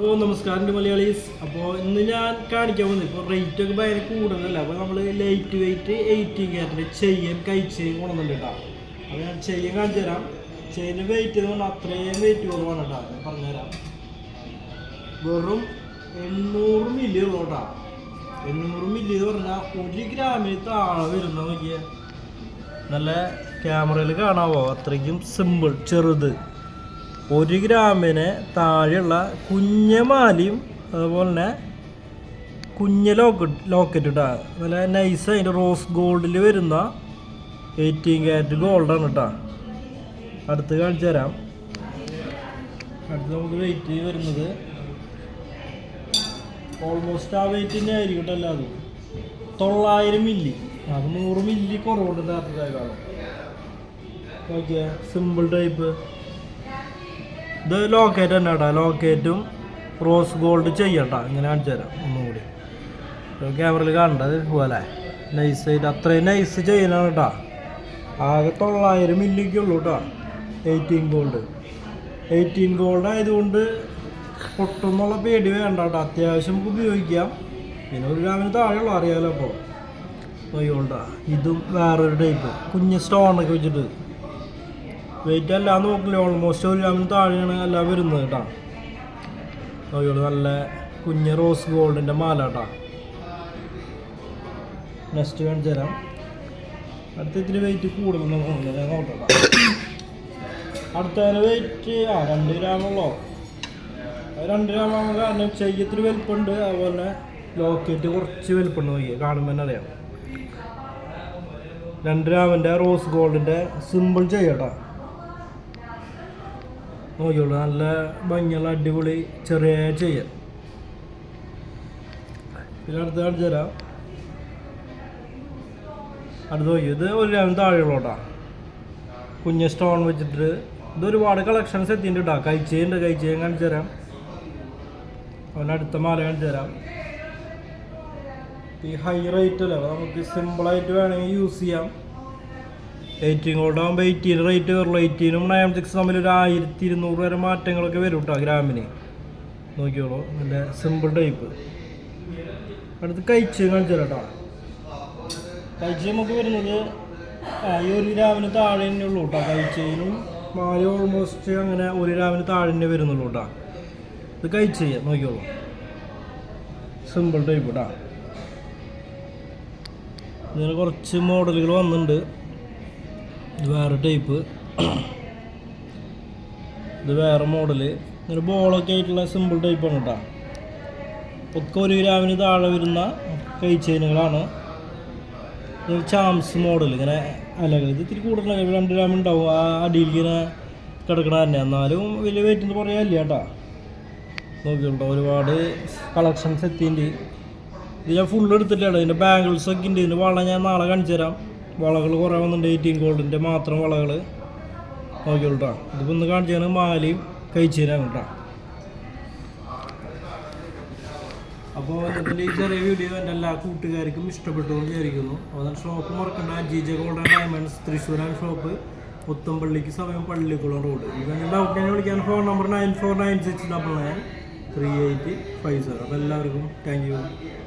Hello നമസ്കാരം മലയാളീസ്. അപ്പോൾ ഇന്ന് ഞാൻ കാണിക്കാൻ പോകുന്നത് ഇപ്പോൾ റേറ്റ് ഒക്കെ ഭയങ്കര കൂടുതലല്ല? അപ്പോൾ നമ്മൾ ലൈറ്റ് വെയിറ്റ് എയ്റ്റി ക്യാരറ്റ് ചെയ്യാൻ കഴിച്ച് കൊണ്ടുവന്നുണ്ട് കേട്ടോ. അപ്പോൾ ഞാൻ ചെയ്യാൻ കാണിച്ചു തരാം. ചെയിന് വെയിറ്റ് എന്ന് പറഞ്ഞാൽ അത്രയും വെയിറ്റ് കുറവാണ് കേട്ടോ. ഞാൻ പറഞ്ഞുതരാം. വെറും എണ്ണൂറ് മില്ലി ഉള്ളൂ കേട്ടോ. എണ്ണൂറ് മില്ലി എന്ന് പറഞ്ഞാൽ ഒരു ഗ്രാമിന് താഴെ വരുന്ന നോക്കിയ. നല്ല ക്യാമറയിൽ കാണാവോ? അത്രയ്ക്കും സിമ്പിൾ ചെറുത്. ഒരു ഗ്രാമിന് താഴെയുള്ള കുഞ്ഞമാലിയും അതുപോലെ തന്നെ കുഞ്ഞ ലോക്കറ്റ് ലോക്കറ്റ് ഇട്ടാ നല്ല നൈസ് അതിന്റെ റോസ് ഗോൾഡിൽ വരുന്ന എയ്റ്റീൻ ക്യാരറ്റ് ഗോൾഡാണ് കേട്ടോ അടുത്ത് കാണിച്ചു തരാം. അടുത്ത് നമുക്ക് വെയിറ്റ് വരുന്നത് ഓൾമോസ്റ്റ് ആ വെയിറ്റ് തന്നെ ആയിരിക്കും കേട്ടോ അല്ലാതെ തൊള്ളായിരം മില്ലി അത് നൂറ് മില്ലി കുറവുണ്ട് അടുത്തതായി കാണും ഓക്കെ സിമ്പിൾ ടൈപ്പ് ഇത് ലോക്കേറ്റ് തന്നെ കേട്ടോ. ലോക്കേറ്റും റോസ് ഗോൾഡ് ചെയ്യട്ടോ ഇങ്ങനെ കാണിച്ചു തരാം ഒന്നുകൂടി ക്യാമറയിൽ കാണണ്ട പോലെ. നൈസ് ആയിട്ട് അത്രയും നൈസ് ചെയ്യലാണ് കേട്ടോ. ആകെ തൊള്ളായിരം മില്ലിക്ക് ഉള്ളൂ കേട്ടോ. എയ്റ്റീൻ ഗോൾഡ് എയ്റ്റീൻ ഗോൾഡ് ആയതുകൊണ്ട് പൊട്ടുന്നുള്ള പേടി വേണ്ട കേട്ടോ. അത്യാവശ്യം നമുക്ക് ഉപയോഗിക്കാം. പിന്നെ ഒരു ഗ്രാമിന് താഴെയുള്ളൂ അറിയാമല്ലോ അപ്പോൾ. അയ്യോണ്ടാ ഇതും വേറൊരു ടൈപ്പ് കുഞ്ഞ് സ്റ്റോണൊക്കെ വെച്ചിട്ട്. വെയിറ്റ് എല്ലാം നോക്കില്ല? ഓൾമോസ്റ്റ് ഒരു ഗ്രാമിന് താഴെയാണ് എല്ലാം വരുന്നത് കേട്ടോ നോക്കിയോളൂ നല്ല കുഞ്ഞ് റോസ് ഗോൾഡിന്റെ മാല കേട്ടോ നെക്സ്റ്റ് കാണിച്ചു തരാം. അടുത്ത ഇത്തിരി വെയിറ്റ് കൂടുതൽ നോക്കട്ടെ അടുത്തതിന് വെയിറ്റ് ആ രണ്ട് ഗ്രാമുള്ളോ രണ്ട് ഗ്രാമാണ് കാരണം ചെയ്യത്തിന് വലുപ്പുണ്ട്. അതുപോലെ തന്നെ ലോക്കറ്റ് കുറച്ച് വലുപ്പുണ്ട് നോക്കിയാൽ കാണുമ്പോൾ തന്നെ അറിയാം. രണ്ട് ഗ്രാമിന്റെ റോസ് ഗോൾഡിന്റെ സിമ്പിൾ ചെയ്യട്ടോ നോക്കിയോളൂ നല്ല ഭംഗിയുള്ള അടിപൊളി ചെറിയ ചെയ്യാം പിന്നെ അടുത്ത കാണിച്ചു തരാം. അടുത്ത് നോക്കി ഇത് ഒരു രണ്ട് താഴെയുള്ളോട്ടാ കുഞ്ഞ് സ്റ്റോൺ വെച്ചിട്ട്. ഇത് ഒരുപാട് കളക്ഷൻസ് എത്തിയിട്ടുണ്ട് കേട്ടോ. കഴിച്ചുണ്ട് കഴിച്ചേം കാണിച്ചു തരാം. അവന്റെ അടുത്ത മാല കാണിച്ചു തരാം. ഈ ഹൈ റേറ്റ് അല്ലേ? നമുക്ക് സിമ്പിളായിട്ട് വേണമെങ്കിൽ യൂസ് ചെയ്യാം. എയ്റ്റീൻ ഗോൾഡ് ആകുമ്പോൾ എയ്റ്റീൻ റേറ്റ് വരുള്ളൂ. എയ്റ്റീനും നയൻ സിക്സ് തമ്മിൽ ഒരു ആയിരത്തി ഇരുന്നൂറ് വരെ മാറ്റങ്ങളൊക്കെ വരും കേട്ടോ ഗ്രാമിന്. നോക്കിയോളൂ നല്ല സിമ്പിൾ ടൈപ്പ് അടുത്ത് കഴിച്ച് കാണിച്ചു കേട്ടോ കഴിച്ച് നമുക്ക് വരുന്നത് ഈ ഒരു ഗ്രാമിന് താഴെ തന്നെ ഉള്ളൂ കേട്ടോ കഴിച്ചതിനും മാല ഓൾമോസ്റ്റ് അങ്ങനെ ഒരു ഗ്രാമിന് താഴെ തന്നെ വരുന്നുള്ളൂ കേട്ടോ ഇത് കഴിച്ച് ചെയ്യാം. നോക്കിയോളൂ സിമ്പിൾ ടൈപ്പ് കേട്ടോ ഇതിന് കുറച്ച് മോഡലുകൾ വന്നിട്ടുണ്ട്. ഇത് വേറെ ടൈപ്പ്. ഇത് വേറെ മോഡൽ. ഇങ്ങനെ ബോളൊക്കെ ആയിട്ടുള്ള സിമ്പിൾ ടൈപ്പാണ് കേട്ടോ ഒക്കെ ഒരു ഗ്രാമിന് താഴെ വരുന്ന കൈ ചെയിനുകളാണ്. ചാംസ് മോഡൽ ഇങ്ങനെ അലകൾ. ഇത് ഇത്തിരി കൂടുതൽ രണ്ട് ഗ്രാം ഉണ്ടാവും. ആ അടിയിൽ ഇങ്ങനെ കിടക്കണ തന്നെ. എന്നാലും വലിയ വെയിറ്റ് എന്ന് പറയാനില്ല കേട്ടോ നോക്കിയുണ്ടോ ഒരുപാട് കളക്ഷൻസ് എത്തിയിട്ടുണ്ട്. ഇത് ഞാൻ ഫുള്ള് എടുത്തിട്ടാണ്. ഇതിന്റെ ബാംഗിൾസ് ഒക്കെ ഉണ്ട്. ഇതിന്റെ വള ഞാൻ നാളെ കാണിച്ചു തരാം വളകൾ കുറേ വന്നിട്ടുണ്ട് എയ്റ്റീൻ ഗോൾഡിന്റെ മാത്രം വളകൾ നോക്കിയോളൂ ഇതിപ്പോൾ ഒന്ന് കാണിച്ചു തരാം മാലയും കഴിച്ചു തരാം കേട്ടോ. അപ്പോൾ ഇതിന്റെ ഈ ചെറിയ വീഡിയോ എന്റെ എല്ലാ കൂട്ടുകാർക്കും ഇഷ്ടപ്പെട്ടു എന്ന് വിചാരിക്കുന്നു അതുകൊണ്ട് ഷോപ്പ് മറക്കണ്ട. ജിജ ഗോൾഡ് ആൻഡ് ഡയമണ്ട്സ് തൃശ്ശൂരാൻ ഷോപ്പ് പുത്തമ്പള്ളിക്ക് സമയം പള്ളിക്കുളം റോഡ് ഇവന്റെ ഡൗട്ട് ഞാൻ വിളിക്കാൻ phone number nine four nine six double nine three eight five zero അപ്പോൾ എല്ലാവർക്കും താങ്ക് യു